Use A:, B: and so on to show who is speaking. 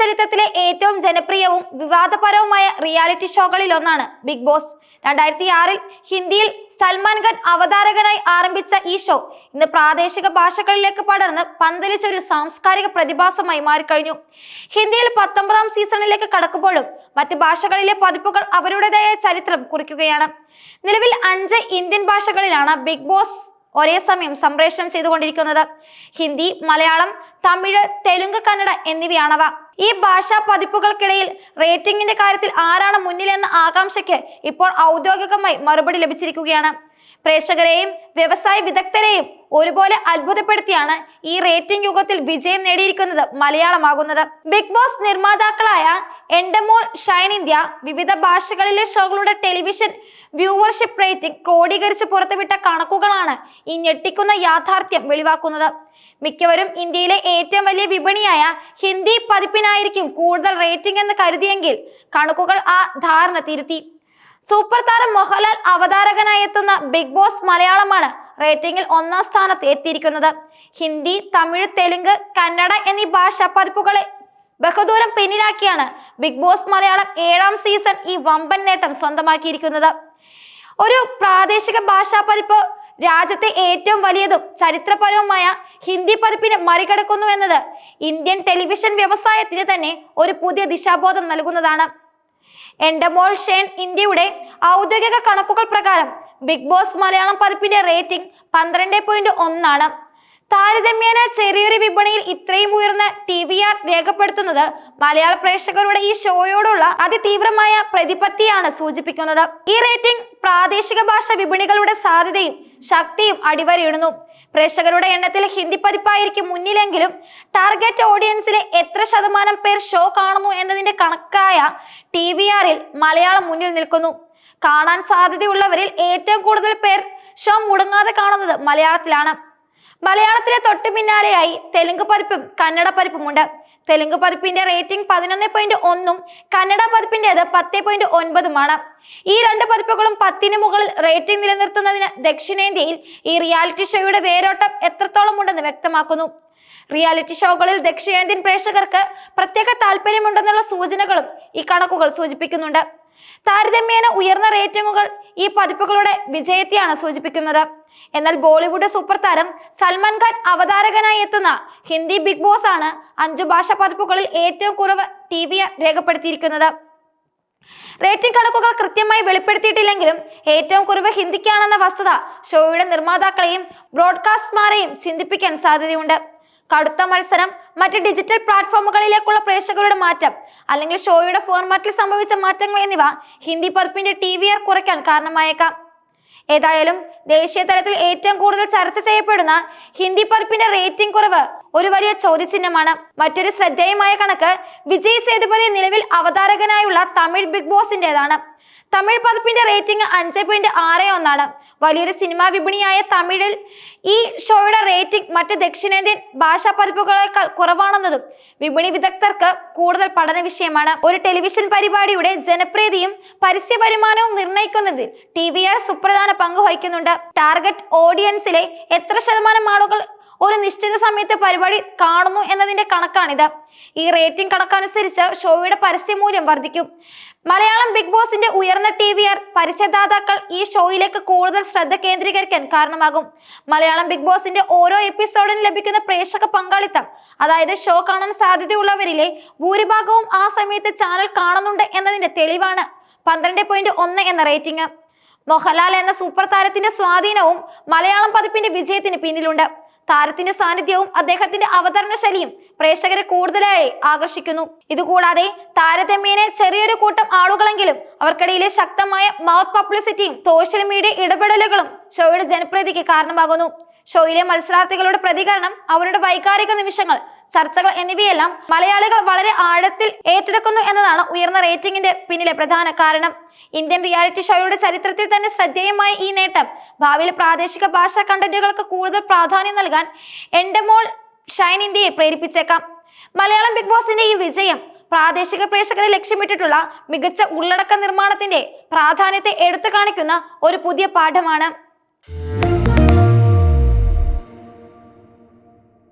A: ചരിത്രത്തിലെ ഏറ്റവും ജനപ്രിയവും വിവാദപരവുമായ റിയാലിറ്റി ഷോകളിൽ ഒന്നാണ് ബിഗ് ബോസ്. രണ്ടായിരത്തി ആറിൽ ഹിന്ദിയിൽ സൽമാൻ ഖാൻ അവതാരകനായി ആരംഭിച്ച ഈ ഷോ ഇന്ന് പ്രാദേശിക ഭാഷകളിലേക്ക് പടർന്ന് പന്തലിച്ച ഒരു സാംസ്കാരിക പ്രതിഭാസമായി മാറിക്കഴിഞ്ഞു. ഹിന്ദിയിൽ പത്തൊമ്പതാം സീസണിലേക്ക് കടക്കുമ്പോഴും മറ്റ് ഭാഷകളിലെ പതിപ്പുകൾ അവരുടേതായ ചരിത്രം കുറിക്കുകയാണ്. നിലവിൽ അഞ്ച് ഇന്ത്യൻ ഭാഷകളിലാണ് ബിഗ് ബോസ് ഒരേ സമയം സംപ്രേഷണം ചെയ്തുകൊണ്ടിരിക്കുന്നത്. ഹിന്ദി മലയാളം തമിഴ് തെലുങ്ക് കന്നഡ എന്നിവയാണവ. ഈ ഭാഷാ പതിപ്പുകൾക്കിടയിൽ റേറ്റിംഗിന്റെ കാര്യത്തിൽ ആരാണ് മുന്നിലെന്ന ആകാംക്ഷയ്ക്ക് ഇപ്പോൾ ഔദ്യോഗികമായി മറുപടി ലഭിച്ചിരിക്കുകയാണ്. പ്രേക്ഷകരെയും വ്യവസായ വിദഗ്ധരെയും ഒരുപോലെ അത്ഭുതപ്പെടുത്തിയാണ് ഈ റേറ്റിംഗ് യുഗത്തിൽ വിജയം നേടിയിരിക്കുന്നത് മലയാളമാകുന്നത്. ബിഗ് ബോസ് നിർമ്മാതാക്കളായ എൻഡമോൾ ഷൈൻ ഇന്ത്യ വിവിധ ഭാഷകളിലെ ഷോകളുടെ ടെലിവിഷൻ വ്യൂവർഷിപ്പ് റേറ്റിംഗ് ക്രോഡീകരിച്ച് പുറത്തുവിട്ട കണക്കുകളാണ് ഈ ഞെട്ടിക്കുന്ന യാഥാർത്ഥ്യം വെളിവാക്കുന്നത്. മിക്കവരും ഇന്ത്യയിലെ ഏറ്റവും വലിയ വിപണിയായ ഹിന്ദി പതിപ്പിനായിരിക്കും കൂടുതൽ റേറ്റിംഗ് എന്ന് കരുതിയെങ്കിൽ കണക്കുകൾ ആ ധാരണ തിരുത്തി. സൂപ്പർ താരം മോഹൻലാൽ അവതാരകനായി എത്തുന്ന ബിഗ് ബോസ് മലയാളമാണ് റേറ്റിംഗിൽ ഒന്നാം സ്ഥാനത്ത് എത്തിയിരിക്കുന്നത്. ഹിന്ദി തമിഴ് തെലുങ്ക് കന്നഡ എന്നീ ഭാഷാ പതിപ്പുകളെ ബഹുദൂരം പിന്നിലാക്കിയാണ് ബിഗ് ബോസ് മലയാളം ഏഴാം സീസൺ ഈ വമ്പൻ നേട്ടം സ്വന്തമാക്കിയിരിക്കുന്നത്. ഒരു പ്രാദേശിക ഭാഷാ പതിപ്പ് രാജ്യത്തെ ഏറ്റവും വലിയതും ചരിത്രപരവുമായ ഹിന്ദി പതിപ്പിനെ മറികടക്കുന്നു എന്നത് ഇന്ത്യൻ ടെലിവിഷൻ വ്യവസായത്തിന് തന്നെ ഒരു പുതിയ ദിശാബോധം നൽകുന്നതാണ്. എൻഡമോൾ ഷേൺ ഇന്ത്യയുടെ ഔദ്യോഗിക കണക്കുകൾ പ്രകാരം ബിഗ് ബോസ് മലയാളം പതിപ്പിന്റെ റേറ്റിംഗ് പന്ത്രണ്ട് പോയിന്റ് ഒന്നാണ്. താരതമ്യേന ചെറിയൊരു വിപണിയിൽ ഇത്രയും ഉയർന്ന ടി വി ആർ രേഖപ്പെടുത്തുന്നത് മലയാള പ്രേക്ഷകരുടെ ഈ ഷോയോടുള്ള അതിതീവ്രമായ പ്രതിപത്തിയാണ് സൂചിപ്പിക്കുന്നത്. ഈ റേറ്റിംഗ് പ്രാദേശിക ഭാഷ വിപണികളുടെ സാധ്യതയും ശക്തിയും അടിവരയിടുന്നു. പ്രേക്ഷകരുടെ എണ്ണത്തിൽ ഹിന്ദി പതിപ്പായിരിക്കും മുന്നിലെങ്കിലും ടാർഗറ്റ് ഓഡിയൻസിലെ എത്ര ശതമാനം പേർ ഷോ കാണുന്നു എന്നതിന്റെ കണക്കായ ടി വി ആറിൽ മലയാളം മുന്നിൽ നിൽക്കുന്നു. കാണാൻ സാധ്യതയുള്ളവരിൽ ഏറ്റവും കൂടുതൽ പേർ ഷോ മുടങ്ങാതെ കാണുന്നത് മലയാളത്തിലാണ്. മലയാളത്തിലെ തൊട്ടു പിന്നാലെയായി തെലുങ്ക് പതിപ്പും കന്നഡ പതിപ്പുമുണ്ട്. തെലുങ്ക് പതിപ്പിന്റെ റേറ്റിംഗ് പതിനൊന്ന് പോയിന്റ് ഒന്നും കന്നഡ പതിപ്പിന്റേത് പത്ത് പോയിന്റ് ഒൻപതുമാണ്. ഈ രണ്ട് പതിപ്പുകളും പത്തിന് മുകളിൽ റേറ്റിംഗ് നിലനിർത്തുന്നതിന് ദക്ഷിണേന്ത്യയിൽ ഈ റിയാലിറ്റി ഷോയുടെ വേരോട്ടം എത്രത്തോളം ഉണ്ടെന്ന് വ്യക്തമാക്കുന്നു. റിയാലിറ്റി ഷോകളിൽ ദക്ഷിണേന്ത്യൻ പ്രേക്ഷകർക്ക് പ്രത്യേക താല്പര്യമുണ്ടെന്നുള്ള സൂചനകളും ഈ കണക്കുകൾ സൂചിപ്പിക്കുന്നുണ്ട്. താരതമ്യേന ഉയർന്ന റേറ്റിംഗുകൾ ഈ പതിപ്പുകളുടെ വിജയത്തെയാണ് സൂചിപ്പിക്കുന്നത്. എന്നാൽ ബോളിവുഡ് സൂപ്പർ താരം സൽമാൻ ഖാൻ അവതാരകനായി എത്തുന്ന ഹിന്ദി ബിഗ് ബോസ് ആണ് അഞ്ചു ഭാഷാ പതിപ്പുകളിൽ ഏറ്റവും കുറവ് ടി വി രേഖപ്പെടുത്തിയിരിക്കുന്നത്. റേറ്റിംഗ് കണക്കുകൾ കൃത്യമായി വെളിപ്പെടുത്തിയിട്ടില്ലെങ്കിലും ഏറ്റവും കുറവ് ഹിന്ദിക്കാണെന്ന വസ്തുത ഷോയുടെ നിർമ്മാതാക്കളെയും ബ്രോഡ്കാസ്റ്റർമാരെയും ചിന്തിപ്പിക്കാൻ സാധ്യതയുണ്ട്. കടുത്ത മത്സരം മറ്റ് ഡിജിറ്റൽ പ്ലാറ്റ്ഫോമുകളിലേക്കുള്ള പ്രേക്ഷകരുടെ മാറ്റം അല്ലെങ്കിൽ ഷോയുടെ ഫോർമാറ്റിൽ സംഭവിച്ച മാറ്റങ്ങൾ എന്നിവ ഹിന്ദി പതിപ്പിന്റെ ടി വി ആർ കുറയ്ക്കാൻ കാരണമായേക്കാം. ഏതായാലും ദേശീയ തലത്തിൽ ഏറ്റവും കൂടുതൽ ചർച്ച ചെയ്യപ്പെടുന്ന ഹിന്ദി പതിപ്പിന്റെ റേറ്റിംഗ് കുറവ് ഒരു വലിയ ചോദ്യചിഹ്നമാണ്. മറ്റൊരു ശ്രദ്ധേയമായ കണക്ക് വിജയ് സേതുപതി നിലവിൽ അവതാരകനായുള്ള തമിഴ് ബിഗ് ബോസിന്റേതാണ്. തമിഴ് പതിപ്പിന്റെ റേറ്റിംഗ് അഞ്ച് പോയിന്റ് ആറ് ഒന്നാണ്. വലിയൊരു സിനിമാ വിപണിയായ തമിഴിൽ ഈ ഷോയുടെ റേറ്റിംഗ് മറ്റ് ദക്ഷിണേന്ത്യൻ ഭാഷാ പതിപ്പുകളേക്കാൾ കുറവാണെന്നതും വിപണി വിദഗ്ധർക്ക് കൂടുതൽ പഠന വിഷയമാണ്. ഒരു ടെലിവിഷൻ പരിപാടിയുടെ ജനപ്രീതിയും പരസ്യ വരുമാനവും നിർണയിക്കുന്നതിൽ ടി വി ആർ സുപ്രധാന പങ്ക് വഹിക്കുന്നുണ്ട്. ടാർഗറ്റ് ഓഡിയൻസിലെ എത്ര ശതമാനം ആളുകൾ ഒരു നിശ്ചിത സമയത്ത് പരിപാടി കാണുന്നു എന്നതിന്റെ കണക്കാണിത്. ഈ റേറ്റിംഗ് കണക്കനുസരിച്ച് ഷോയുടെ പരസ്യമൂല്യം വർദ്ധിക്കും. മലയാളം ബിഗ് ബോസിന്റെ ഉയർന്ന ടി വി ആർ പരസ്യദാതാക്കൾ ഈ ഷോയിലേക്ക് കൂടുതൽ ശ്രദ്ധ കേന്ദ്രീകരിക്കാൻ കാരണമാകും. മലയാളം ബിഗ് ബോസിന്റെ ഓരോ എപ്പിസോഡിനും ലഭിക്കുന്ന പ്രേക്ഷക പങ്കാളിത്തം അതായത് ഷോ കാണാൻ സാധ്യതയുള്ളവരിലെ ഭൂരിഭാഗവും ആ സമയത്ത് ചാനൽ കാണുന്നുണ്ട് എന്നതിന്റെ തെളിവാണ്. പന്ത്രണ്ട് പോയിന്റ് ഒന്ന് എന്ന റേറ്റിംഗ് മോഹൻലാൽ എന്ന സൂപ്പർ താരത്തിന്റെ സ്വാധീനവും മലയാളം പതിപ്പിന്റെ വിജയത്തിന് പിന്നിലുണ്ട്. താരത്തിന്റെ സാന്നിധ്യവും അദ്ദേഹത്തിന്റെ അവതരണ ശൈലിയും പ്രേക്ഷകരെ കൂടുതലായി ആകർഷിക്കുന്നു. ഇതുകൂടാതെ താരതമ്യേന ചെറിയൊരു കൂട്ടം ആളുകളെങ്കിലും അവർക്കിടയിലെ ശക്തമായ മൗത്ത് പബ്ലിസിറ്റിയും സോഷ്യൽ മീഡിയ ഇടപെടലുകളും ഷോയുടെ ജനപ്രീതിക്ക് കാരണമാകുന്നു. ഷോയിലെ മത്സരാർത്ഥികളുടെ പ്രതികരണം അവരുടെ വൈകാരിക നിമിഷങ്ങൾ ചർച്ചകൾ എന്നിവയെല്ലാം മലയാളികൾ വളരെ ആഴത്തിൽ ഏറ്റെടുക്കുന്നു എന്നതാണ് ഉയർന്ന റേറ്റിംഗിന്റെ പിന്നിലെ പ്രധാന കാരണം. ഇന്ത്യൻ റിയാലിറ്റി ഷോയുടെ ചരിത്രത്തിൽ തന്നെ ശ്രദ്ധേയമായ ഈ നേട്ടം ഭാവിയിൽ പ്രാദേശിക ഭാഷാ കണ്ടന്റുകൾക്ക് കൂടുതൽ പ്രാധാന്യം നൽകാൻ എൻഡമോൾ ഷൈൻ ഇന്ത്യയെ പ്രേരിപ്പിച്ചേക്കാം. മലയാളം ബിഗ് ബോസിന്റെ ഈ വിജയം പ്രാദേശിക പ്രേക്ഷകരെ ലക്ഷ്യമിട്ടിട്ടുള്ള മികച്ച ഉള്ളടക്ക നിർമ്മാണത്തിന്റെ പ്രാധാന്യത്തെ എടുത്തു കാണിക്കുന്ന ഒരു പുതിയ പാഠമാണ്.